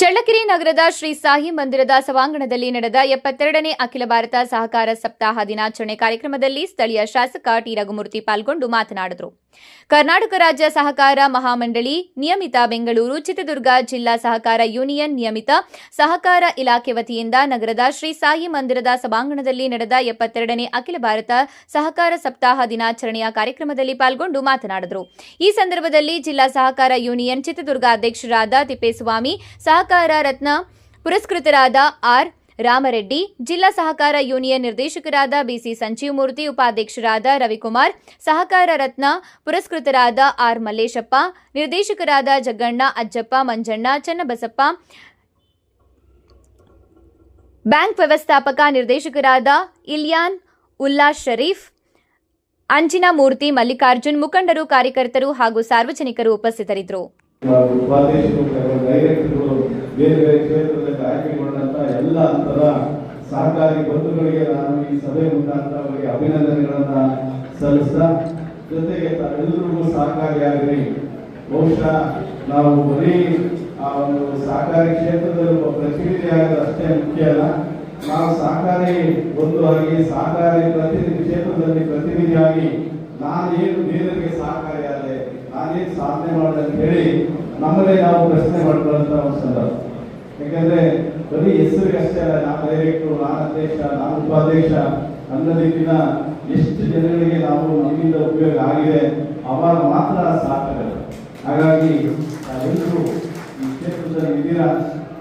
ಚಳ್ಳಕೆರೆ ನಗರದ ಶ್ರೀ ಸಾಯಿ ಮಂದಿರದ ಸಭಾಂಗಣದಲ್ಲಿ ನಡೆದ ಎಪ್ಪತ್ತೆರಡನೇ ಅಖಿಲ ಭಾರತ ಸಹಕಾರ ಸಪ್ತಾಹ ದಿನಾಚರಣೆ ಕಾರ್ಯಕ್ರಮದಲ್ಲಿ ಸ್ಥಳೀಯ ಶಾಸಕ ಟಿ ರಘುಮೂರ್ತಿ ಪಾಲ್ಗೊಂಡು ಮಾತನಾಡಿದರು. ಕರ್ನಾಟಕ ರಾಜ್ಯ ಸಹಕಾರ ಮಹಾಮಂಡಳಿ, ನಿಯಮಿತ ಬೆಂಗಳೂರು, ಚಿತ್ರದುರ್ಗ ಜಿಲ್ಲಾ ಸಹಕಾರ ಯೂನಿಯನ್ ನಿಯಮಿತ ಸಹಕಾರ ಇಲಾಖೆ ವತಿಯಿಂದ ನಗರದ ಶ್ರೀ ಸಾಯಿ ಮಂದಿರದ ಸಭಾಂಗಣದಲ್ಲಿ ನಡೆದ ಎಪ್ಪತ್ತೆರಡನೇ ಅಖಿಲ ಭಾರತ ಸಹಕಾರ ಸಪ್ತಾಹ ದಿನಾಚರಣೆಯ ಕಾರ್ಯಕ್ರಮದಲ್ಲಿ ಪಾಲ್ಗೊಂಡು ಮಾತನಾಡಿದರು. ಈ ಸಂದರ್ಭದಲ್ಲಿ ಜಿಲ್ಲಾ ಸಹಕಾರ ಯೂನಿಯನ್ ಚಿತ್ರದುರ್ಗ ಅಧ್ಯಕ್ಷರಾದ ತಿಪ್ಪೇಸ್ವಾಮಿ ಸಹಕಾರ ರತ್ನ ಪುರಸ್ಕೃತರಾದ ಆರ್ ರಾಮರೆಡ್ಡಿ, ಜಿಲ್ಲಾ ಸಹಕಾರ ಯೂನಿಯನ್ ನಿರ್ದೇಶಕರಾದ ಬಿಸಿ ಸಂಜೀವಮೂರ್ತಿ, ಉಪಾಧ್ಯಕ್ಷರಾದ ರವಿಕುಮಾರ್, ಸಹಕಾರ ರತ್ನ ಪುರಸ್ಕೃತರಾದ ಆರ್ ಮಲ್ಲೇಶಪ್ಪ, ನಿರ್ದೇಶಕರಾದ ಜಗ್ಗಣ್ಣ ಅಜ್ಜಪ್ಪ, ಮಂಜಣ್ಣ ಚನ್ನಬಸಪ್ಪ, ಬ್ಯಾಂಕ್ ವ್ಯವಸ್ಥಾಪಕ ನಿರ್ದೇಶಕರಾದ ಇಲಿಯಾನ್ ಉಲ್ಲಾಸ್ ಶರೀಫ್, ಅಂಜಿನ ಮೂರ್ತಿ, ಮಲ್ಲಿಕಾರ್ಜುನ್ ಮುಖಂಡರು, ಕಾರ್ಯಕರ್ತರು ಹಾಗೂ ಸಾರ್ವಜನಿಕರು ಉಪಸ್ಥಿತರಿದ್ದರು. ಬೇರೆ ಬೇರೆ ಕ್ಷೇತ್ರದಲ್ಲಿ ಆಯ್ಕೆಗೊಂಡಂತ ಎಲ್ಲ ಹಂತದ ಸಹಕಾರಿ ಬಂಧುಗಳಿಗೆ ನಾನು ಈ ಸಭೆ ಮುಖಾಂತರ ಅವರಿಗೆ ಅಭಿನಂದನೆಗಳನ್ನ ಸಲ್ಲಿಸ್ತಾ, ಜೊತೆಗೆ ತಾವೆಲ್ಲರಿಗೂ ಸಹಕಾರಿಯಾಗಲಿ ಬಹುಶಃ ನಾವು ಬರೀ ಆ ಒಂದು ಸಹಕಾರಿ ಕ್ಷೇತ್ರದಲ್ಲಿ ಒಬ್ಬ ಪ್ರತಿನಿಧಿಯಾಗೋದು ಅಷ್ಟೇ ಮುಖ್ಯ ಅಲ್ಲ. ನಾವು ಸಹಕಾರಿ ಬಂಧುವಾಗಿ, ಸಹಕಾರಿ ಪ್ರತಿನಿಧಿ ಕ್ಷೇತ್ರದಲ್ಲಿ ಪ್ರತಿನಿಧಿಯಾಗಿ ನಾನೇನು ಬೇರೆಯವರಿಗೆ ಸಹಕಾರಿಯಾದೆ ನಾನೇನು ಸಾಧನೆ ಅಂತ ಹೇಳಿ ನಮ್ಮನ್ನೇ ನಾವು ಪ್ರಶ್ನೆ ಮಾಡ್ಕೊಳ್ಳುವಂತ ಒಂದು ಸಂದರ್ಭ ಯಾಕಂದ್ರೆ ಬರೀ ಹೆಸರಿಗೆ ಅಲ್ಲ, ನಾನು ಡೈರೆಕ್ಟ್ರು, ನಾನು ಅಧ್ಯಕ್ಷ, ನಾನು ಉಪಾಧ್ಯಕ್ಷ ಅನ್ನೋದಕ್ಕಿಂತ ಎಷ್ಟು ಜನಗಳಿಗೆ ನಾವು ನಮ್ಮಿಂದ ಉಪಯೋಗ ಆಗಿದೆ, ಅವಾಗ ಮಾತ್ರ ಸಾಕಾಗಲ್ಲ. ಹಾಗಾಗಿ ಎಲ್ಲರೂ ಈ ಕ್ಷೇತ್ರದಲ್ಲಿ ಇದ್ದೀರಾ?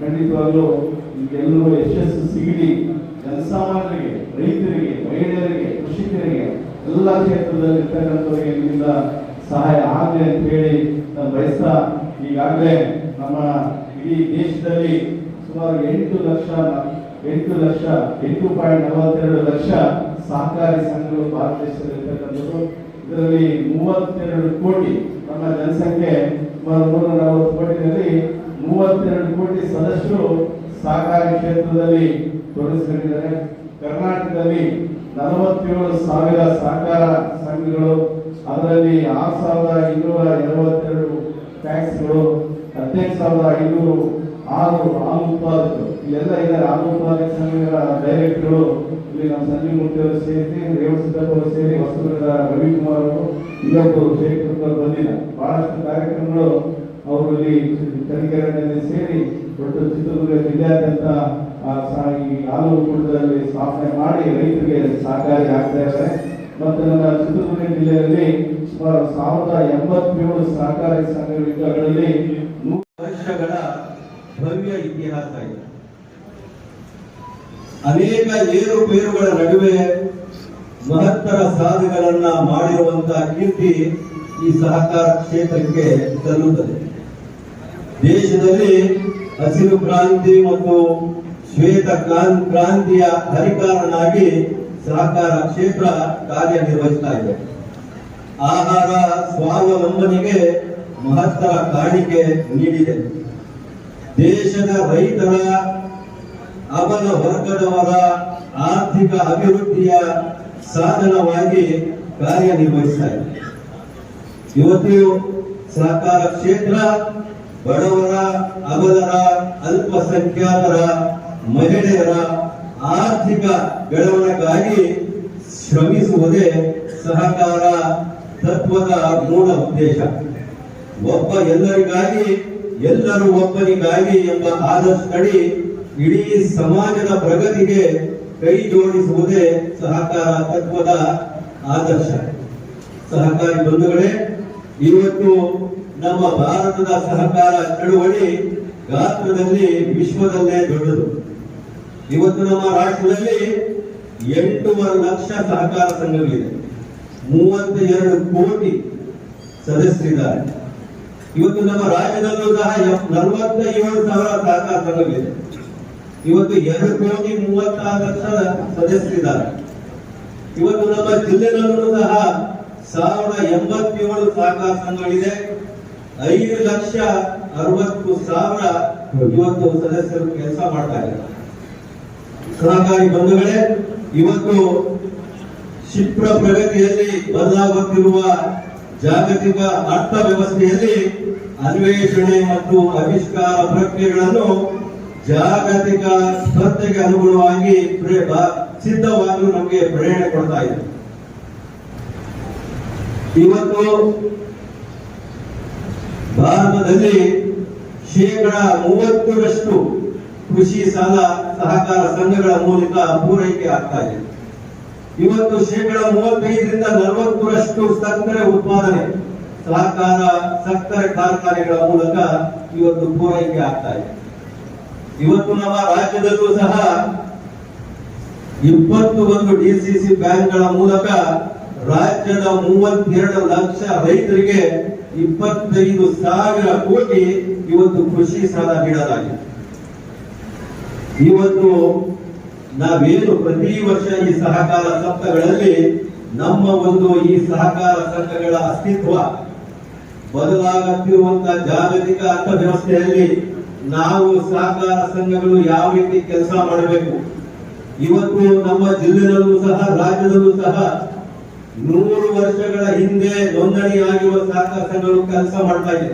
ಖಂಡಿತವಾಗ್ಲೂ ಎಲ್ಲರೂ ಯಶಸ್ಸು ಸಿಗಲಿ. ಜನಸಾಮಾನ್ಯರಿಗೆ, ರೈತರಿಗೆ, ಮಹಿಳೆಯರಿಗೆ, ಕೃಷಿಕರಿಗೆ, ಎಲ್ಲ ಕ್ಷೇತ್ರದಲ್ಲಿ ಇರ್ತಕ್ಕಂಥವರಿಗೆ ಸಹಾಯ ಆಗಲಿ ಅಂತ ಹೇಳಿ ನಾನು ಬಯಸ್ತಾ ಈಗಾಗಲೇ ನಮ್ಮ ಇಡೀ ದೇಶದಲ್ಲಿ ಸುಮಾರು ಎಂಟು ಲಕ್ಷ ಎಂಟು ಲಕ್ಷ, ಎಂಟು ಪಾಯಿಂಟ್ ನಲವತ್ತೆರಡು ಲಕ್ಷ ಸಹಕಾರಿ ಸಂಘಗಳು ಭಾರತ ದೇಶದಲ್ಲಿ ಇರ್ತಕ್ಕಂಥದ್ದು ಇದರಲ್ಲಿ ಮೂವತ್ತೆರಡು ಕೋಟಿ ನಮ್ಮ ಜನಸಂಖ್ಯೆ ಸುಮಾರು ನೂರ ನಲವತ್ತು ಕೋಟಿನಲ್ಲಿ ಮೂವತ್ತೆರಡು ಕೋಟಿ ಸದಸ್ಯರು ಸಹಕಾರಿ ಕ್ಷೇತ್ರದಲ್ಲಿ ತೊಡಗಿಸಿಕೊಂಡಿದ್ದಾರೆ. ಕರ್ನಾಟಕದಲ್ಲಿ ನಲವತ್ತೇಳು ಸಾವಿರ ಸಹಕಾರ ಸಂಘಗಳು, ಅದರಲ್ಲಿ ಆರು ಸಾವಿರದ ಇನ್ನೂರ ಎಳವತ್ತೆರಡು ಟ್ಯಾಕ್ಸ್ಗಳು ಹದಿನೈದು ಸಾವಿರದ ಐನೂರು ಆರು ಹಾಲು ಉತ್ಪಾದಕರು ಇಲ್ಲೆಲ್ಲ ಇದ್ದಾರೆ. ಹಾಲು ಉತ್ಪಾದಕ ಸಂಘಗಳ ಡೈರೆಕ್ಟರು ಇಲ್ಲಿ ನಮ್ಮ ಸಂಜೀವ್ ಮೂರ್ತಿ ಅವರು ಸೇರಿ ರೇವಣ ಸಿದ್ದಪ್ಪ ಅವರು ಸೇರಿ ವಸ್ತುಗಳ ರವಿಕುಮಾರ್ ಅವರು ಇವತ್ತು ಶೇಖರ್ ಬಂದಿಲ್ಲ ಬಹಳಷ್ಟು ಕಾರ್ಯಕ್ರಮಗಳು ಅವರು ಇಲ್ಲಿ ತನಿಖೆಗಳಲ್ಲಿ ಸೇರಿ ದೊಡ್ಡ ಚಿತ್ರದುರ್ಗ ಜಿಲ್ಲೆಯಾದ್ಯಂತ ಈ ಹಾಲು ಒಕ್ಕೂಟದಲ್ಲಿ ಸ್ಥಾಪನೆ ಮಾಡಿ ರೈತರಿಗೆ ಸಹಕಾರಿ ಆಗ್ತಾ ಇದ್ದಾರೆ. ಮತ್ತು ನಮ್ಮ ಚಿತ್ರದುರ್ಗ ಜಿಲ್ಲೆಯಲ್ಲಿ ಸಾವಿರದ ಎಂಬತ್ತೇಳು ಸಹಕಾರಿ ಸಂಘಗಳಿದ್ದು ಅದರಲ್ಲಿ ನೂರು ವರ್ಷಗಳ ಭವ್ಯ ಇತಿಹಾಸ ಇದೆ. ಅನೇಕ ಏರುಪೇರುಗಳ ನಡುವೆ ಮಹತ್ತರ ಸಾಧನೆಗಳನ್ನ ಮಾಡಿರುವಂತಹ ಕೀರ್ತಿ ಈ ಸಹಕಾರ ಕ್ಷೇತ್ರಕ್ಕೆ ಸಲ್ಲುತ್ತದೆ ದೇಶದಲ್ಲಿ ಹಸಿರು ಕ್ರಾಂತಿ ಮತ್ತು ಶ್ವೇತ ಕ್ರಾಂ- ಕ್ರಾಂತಿಯ ಹರಿಕಾರನಾಗಿ ಸಹಕಾರ ಕ್ಷೇತ್ರ ಕಾರ್ಯನಿರ್ವಹಿಸ್ತಾ ಇದೆ. ಆಹಾರ ಸ್ವಾವಲಂಬನೆಗೆ ಮಹತ್ತರ ಕಾಣಿಕೆ ನೀಡಿದೆ. ದೇಶದ ರೈತರ ಅಬಲ ವರ್ಗದವರ ಆರ್ಥಿಕ ಅಭಿವೃದ್ಧಿಯ ಸಾಧನವಾಗಿ ಕಾರ್ಯನಿರ್ವಹಿಸ್ತಾ ಇದೆ ಇವತ್ತು ಸಹಕಾರ ಕ್ಷೇತ್ರ, ಬಡವರ, ಅಬಲರ, ಅಲ್ಪಸಂಖ್ಯಾತರ, ಮಹಿಳೆಯರ ಆರ್ಥಿಕ ಬೆಳವಣಿಗೆಗಾಗಿ ಶ್ರಮಿಸುವುದೇ ಸಹಕಾರ ತತ್ವದ ಮೂಲ ಉದ್ದೇಶ. ಒಬ್ಬ ಎಲ್ಲರಿಗಾಗಿ, ಎಲ್ಲರೂ ಒಬ್ಬರಿಗಾಗಿ ಎಂಬ ಆದರ್ಶದಡಿ ಇಡೀ ಸಮಾಜದ ಪ್ರಗತಿಗೆ ಕೈ ಜೋಡಿಸುವುದೇ ಸಹಕಾರ ತತ್ವದ ಆದರ್ಶ. ಸಹಕಾರಿ ಬಂಧುಗಳೇ, ಇವತ್ತು ನಮ್ಮ ಭಾರತದ ಸಹಕಾರ ಚಳುವಳಿ ಗಾತ್ರದಲ್ಲಿ ವಿಶ್ವದಲ್ಲೇ ದೊಡ್ಡದು. ಇವತ್ತು ನಮ್ಮ ರಾಷ್ಟ್ರದಲ್ಲಿ ಎಂಟೂವರೆ ಲಕ್ಷ ಸಹಕಾರ ಸಂಘಗಳಿದೆ ಮೂವತ್ತ ಎರಡು ಕೋಟಿ ಸದಸ್ಯರಿದ್ದಾರೆ. ಇವತ್ತು ನಮ್ಮ ರಾಜ್ಯದಲ್ಲೂ ಸಹ ನಲವತ್ತ ಏಳು ಸಾವಿರ ಸಹಕಾರ ಇವತ್ತು ಎರಡು ಕೋಟಿ ಮೂವತ್ತಾರು ಲಕ್ಷ ಸದಸ್ಯರಿದ್ದಾರೆ. ಇವತ್ತು ನಮ್ಮ ಜಿಲ್ಲೆಗಳಲ್ಲೂ ಸಹ ಸಾವಿರದ ಎಂಬತ್ತೇಳು ಸಹಕಾರ ಸಂಘಗಳಿದೆ. ಐದು ಲಕ್ಷ ಅರವತ್ತು ಸಾವಿರ ಇವತ್ತು ಸದಸ್ಯರು ಕೆಲಸ ಮಾಡ್ತಾ ಇದ್ದಾರೆ. ಸಹಕಾರಿ ಬಂಧುಗಳೇ, ಇವತ್ತು ಕ್ಷಿಪ್ರ ಪ್ರಗತಿಯಲ್ಲಿ ಬದಲಾಗುತ್ತಿರುವ ಜಾಗತಿಕ ಅರ್ಥ ವ್ಯವಸ್ಥೆಯಲ್ಲಿ ಅನ್ವೇಷಣೆ ಮತ್ತು ಆವಿಷ್ಕಾರ ಪ್ರಕ್ರಿಯೆಗಳನ್ನು ಜಾಗತಿಕ ಸ್ಪರ್ಧೆಗೆ ಅನುಗುಣವಾಗಿ ಸಿದ್ಧವಾಗಲು ನಮಗೆ ಪ್ರೇರಣೆ ಕೊಡ್ತಾ ಇದೆ. ಇವತ್ತು ಭಾರತದಲ್ಲಿ ಶೇಕಡ ಮೂವತ್ತರಷ್ಟು ಕೃಷಿ ಸಾಲ ಸಹಕಾರ ಸಂಘಗಳ ಮೂಲಕ ಪೂರೈಕೆ ಆಗ್ತಾ ಇದೆ. ಇವತ್ತು ಶೇಕಡ ಮೂವತ್ತೈದರಿಂದ ನಲವತ್ತರಷ್ಟು ಸಕ್ಕರೆ ಉತ್ಪಾದನೆ ಸಹಕಾರ ಸಕ್ಕರೆ ಕಾರ್ಖಾನೆಗಳ ಮೂಲಕ ಇವತ್ತು ಪೂರೈಕೆ ಆಗ್ತಾ ಇದೆ. ಇವತ್ತು ನಮ್ಮ ರಾಜ್ಯದಲ್ಲೂ ಸಹ ಇಪ್ಪತ್ತು ಒಂದು ಡಿಸಿಸಿ ಬ್ಯಾಂಕ್ಗಳ ಮೂಲಕ ರಾಜ್ಯದ ಮೂವತ್ತೆರಡು ಲಕ್ಷ ರೈತರಿಗೆ ಇಪ್ಪತ್ತೈದು ಸಾವಿರ ಕೋಟಿ ಇವತ್ತು ಕೃಷಿ ಸಾಲ ನೀಡಲಾಗಿದೆ. ಇವತ್ತು ನಾವೇನು ಪ್ರತಿ ವರ್ಷ ಈ ಸಹಕಾರ ಸಂಘಗಳಲ್ಲಿ ನಮ್ಮ ಒಂದು ಈ ಸಹಕಾರ ಸಂಘಗಳ ಅಸ್ತಿತ್ವ ಬದಲಾಗುತ್ತಿರುವಂತಹ ಜಾಗತಿಕ ಅರ್ಥವ್ಯವಸ್ಥೆಯಲ್ಲಿ ನಾವು ಸಹಕಾರ ಸಂಘಗಳು ಯಾವ ರೀತಿ ಕೆಲಸ ಮಾಡಬೇಕು? ಇವತ್ತು ನಮ್ಮ ಜಿಲ್ಲೆಯಲ್ಲೂ ಸಹ, ರಾಜ್ಯದಲ್ಲೂ ಸಹ ನೂರು ವರ್ಷಗಳ ಹಿಂದೆ ನೋಂದಣಿಯಾಗಿರುವ ಸಹಕಾರ ಸಂಘಗಳು ಕೆಲಸ ಮಾಡ್ತಾ ಇದೆ.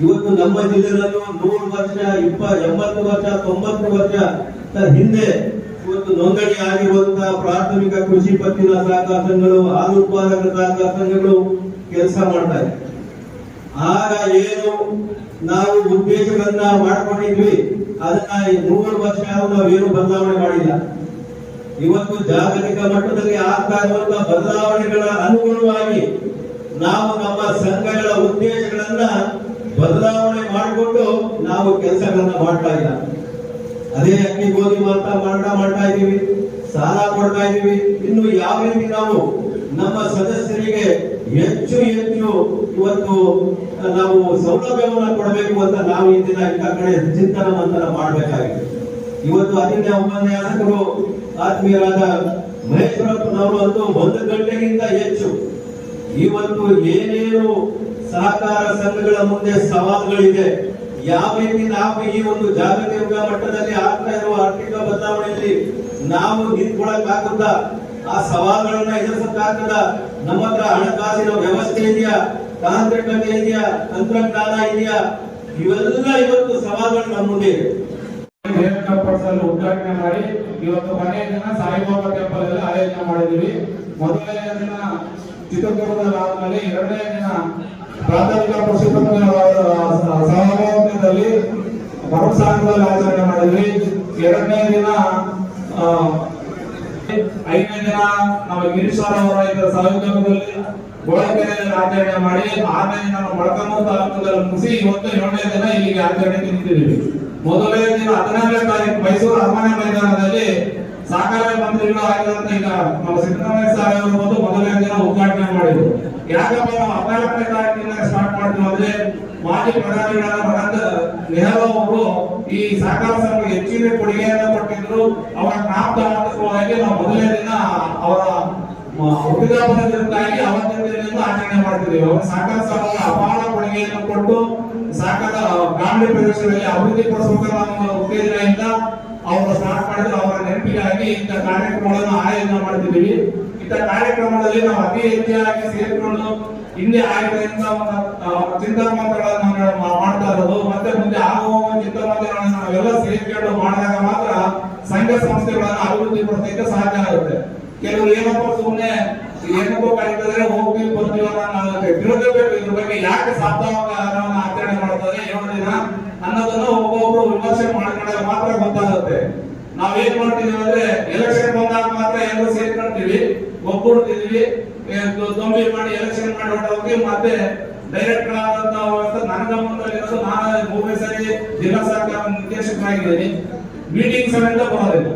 ಇವತ್ತು ನಮ್ಮ ಜಿಲ್ಲೆಯಲ್ಲೂ ನೂರು ವರ್ಷ, ಇಪ್ಪ, ಎಂಬತ್ತು ವರ್ಷ, ತೊಂಬತ್ತು ವರ್ಷ ಹಿಂದೆ ಇವತ್ತು ನೋಂದಣಿ ಆಗಿರುವಂತಹ ಪ್ರಾಥಮಿಕ ಕೃಷಿ ಪತ್ತಿನ ಸಹಕಾರ ಸಂಘಗಳು ಹಾಲು ಉತ್ಪಾದಕ ಸಹಕಾರ ಸಂಘಗಳು ಕೆಲಸ ಮಾಡ್ತಾ ಆಗ ಏನು ನಾವು ಉದ್ದೇಶಗಳನ್ನ ಮಾಡ್ಕೊಂಡಿದ್ವಿ, ಅದನ್ನ ನೂರು ವರ್ಷ ನಾವೇನು ಬದಲಾವಣೆ ಮಾಡಿಲ್ಲ. ಇವತ್ತು ಜಾಗತಿಕ ಮಟ್ಟದಲ್ಲಿ ಆಗ್ತಾ ಇರುವಂತಹ ಬದಲಾವಣೆಗಳ ಅನುಗುಣವಾಗಿ ನಾವು ನಮ್ಮ ಸಂಘಗಳ ಉದ್ದೇಶಗಳನ್ನ ಬದಲಾವಣೆ ಮಾಡಿಕೊಂಡು ನಾವು ಕೆಲಸಗಳನ್ನ ಮಾಡ್ತಾ ಇಲ್ಲ ಅದೇ ಅಕ್ಕಿ ಗೋಧಿ ಮಾತ್ರ ಮಾರಾಟ ಮಾಡ್ತಾ ಇದೀವಿ ಸಾಲ ಕೊಡ್ತಾ ಇದೀವಿ ಇನ್ನು ಯಾವ ರೀತಿ ನಾವು ನಮ್ಮ ಸದಸ್ಯರಿಗೆ ಹೆಚ್ಚು ಹೆಚ್ಚು ಇವತ್ತು ನಾವು ಸೌಲಭ್ಯವನ್ನು ಕೊಡಬೇಕು ಅಂತ ನಾವು ಇಂದಿನ ಕಡೆ ಚಿಂತನ ಮಂತನ ಮಾಡಬೇಕಾಗಿದೆ. ಇವತ್ತು ಅತಿಥಿ ಉಪನ್ಯಾಸಕರು ಆತ್ಮೀಯರಾದ ಮಹೇಶ್ವರಪ್ಪನವರು ಅಂತ ಒಂದು ಗಂಟೆಗಿಂತ ಹೆಚ್ಚು ಇವತ್ತು ಏನೇನು ಸಹಕಾರ ಸಂಘಗಳ ಮುಂದೆ ಸವಾಲುಗಳಿದೆ ಯಾವ ರೀತಿ ನಾವು ಈ ಒಂದು ಜಾಗತಿಕ ಮಟ್ಟದಲ್ಲಿ ಆಗ್ತಾ ಇರುವ ಆರ್ಥಿಕ ಬದಲಾವಣೆಯಲ್ಲಿ ನಾವು ನಿಂತ್ಕೊಳಕ್ಕಾಗುತ್ತಾ? ಆ ಸವಾಲುಗಳನ್ನ ಎದುರಿಸಕ್ಕಾಗದ ನಮ್ಮ ಹತ್ರ ಹಣಕಾಸಿನ ವ್ಯವಸ್ಥೆ ಇದೆಯಾ? ತಾಂತ್ರಿಕತೆ ಇದೆಯಾ? ತಂತ್ರಜ್ಞಾನ ಇದೆಯಾ? ಇವೆಲ್ಲ ಇವತ್ತು ಸವಾಲುಗಳು ನಮ್ಮ ಮುಂದೆ ಉದ್ಘಾಟನೆ ಮಾಡಿ, ಇವತ್ತು ಕೊನೆಯ ದಿನ ಸಾಯಿಬಾಬಾ ಟೆಂಪಲ್ ಅಲ್ಲಿ ಆಯೋಜನೆ ಮಾಡಿದೀವಿ ಮೊದಲನೇ ದಿನ ಚಿತ್ರದುರ್ಗದಲ್ಲಿ ಆದ್ಮೇಲೆ ಎರಡನೇ ದಿನ ಪ್ರಾಥಮಿಕ ಕೃಷಿ ಸಹಭಾಗಿತ್ವದಲ್ಲಿ ಆಚರಣೆ ಮಾಡಿದ್ವಿ. ಎರಡನೇ ದಿನ ಐದನೇ ದಿನ ನಮ್ಮ ಗಿರೀಶ್ವರ ಅವರ ಸಹಯೋಗದಲ್ಲಿ ಗೋಳಕೆರೆಯಲ್ಲಿ ಆಚರಣೆ ಮಾಡಿ, ಆರನೇ ದಿನ ನಮ್ಮ ತಾಲೂಕದಲ್ಲಿ ಮುಗಿಸಿ ಇವತ್ತು ಏಳನೇ ದಿನ ಇಲ್ಲಿಗೆ ಆಚರಣೆ ನಿಂತಿದ್ದೀವಿ ಮೊದಲನೇ ದಿನ ಹದಿನಾರನೇ ತಾರೀಕು ಮೈಸೂರು ಅರಮನೆ ಮೈದಾನದಲ್ಲಿ ಸಹಕಾರ ಮಂತ್ರಿಗಳು ಈಗ ನಮ್ಮ ಸಿದ್ದರಾಮಯ್ಯ ಸರ್ ಬಂದು ಮೊದಲನೇ ದಿನ ಉದ್ಘಾಟನೆ ಮಾಡಿದ್ರು. ಯಾಕಪ್ಪ ನಾವು ಹದಿನಾಲ್ಕನೇ ತಾರೀಕಿನ ಸ್ಟಾರ್ಟ್ ಮಾಡ್ತೀವಿ ಅಂದ್ರೆ ಮಾಜಿ ಪ್ರಧಾನಿಗಳಾದ ಮನಂದ ನೆಹರು ಅವರು ಈ ಸಹಕಾರ ಸಂಘಕ್ಕೆ ಹೆಚ್ಚಿನ ಕೊಡುಗೆಯನ್ನು ಕೊಟ್ಟಿದ್ರು. ಅವರ ಜ್ಞಾಪಕಾರ್ಥಕವಾಗಿ ನಾವು ಮೊದಲನೇ ದಿನ ಅವರ ಹುಟ್ಟಿದಾಗಿ ಹುಟ್ಟಿದಹಬ್ಬದಿಂದಾಗಿ ಅವತ್ತಿನ ಆಚರಣೆ ಮಾಡ್ತಿದ್ದೀವಿ ಅವರ ಸಹಕಾರ ಸಂಘಕ್ಕೆ ಅಪಾರ ಕೊಡುಗೆಯನ್ನು ಕೊಟ್ಟು ಸಹಕಾರ ಗ್ರಾಮೀಣ ಪ್ರದೇಶದಲ್ಲಿ ಅಭಿವೃದ್ಧಿ ಪಡಿಸಬೇಕಾದ ಉತ್ತೇಜನೆಯಿಂದ ಅವರು ಸ್ಟಾರ್ಟ್ ಮಾಡಿದ್ರು, ಅವರ ನೆನಪಿಗಾಗಿ ಇಂಥ ಕಾರ್ಯಕ್ರಮಗಳನ್ನು ಆಯೋಜನೆ ಮಾಡ್ತಿದ್ದೀವಿ. ಇಂಥ ಕಾರ್ಯಕ್ರಮದಲ್ಲಿ ನಾವು ಅತಿ ಹೆಚ್ಚಾಗಿ ಸೇರಿಕೊಂಡು ಹಿಂದೆ ಚಿಂತಾಮಂತ್ರಗಳನ್ನು ನಾವು ಮಾಡ್ತಾ ಇರೋದು. ಮತ್ತೆ ಮುಂದೆ ಆಗುವ ಚಿಂತಾಮಂತ್ರಗಳನ್ನು ನಾವೆಲ್ಲ ಸೇರ್ಕೊಂಡು ಮಾಡಿದಾಗ ಮಾತ್ರ ಸಂಘ ಸಂಸ್ಥೆಗಳನ್ನು ಅಭಿವೃದ್ಧಿ ಪಡಿಸಲಿಕ್ಕೆ ಸಾಧ್ಯ ಒಗ್ಗೂಡ್ತಿದೀವಿ ದೊಂಬಿ ಮಾಡಿ ಎಲೆಕ್ಷನ್ ಮಾಡಿ ಹೊರಟೋಗಿ ಮತ್ತೆ ಡೈರೆಕ್ಟರ್ ಆದಂತ ನನ್ನ ಗಮನದಲ್ಲಿರೋದು ನಾನು ಮೂರನೇ ಸರಿ, ಜಿಲ್ಲಾ ಸರ್ಕಾರ ನಿರ್ದೇಶಕನಾಗಿದ್ದೀನಿ ಮೀಟಿಂಗ್ ಅಂತ ಬರೋದಿಲ್ಲ.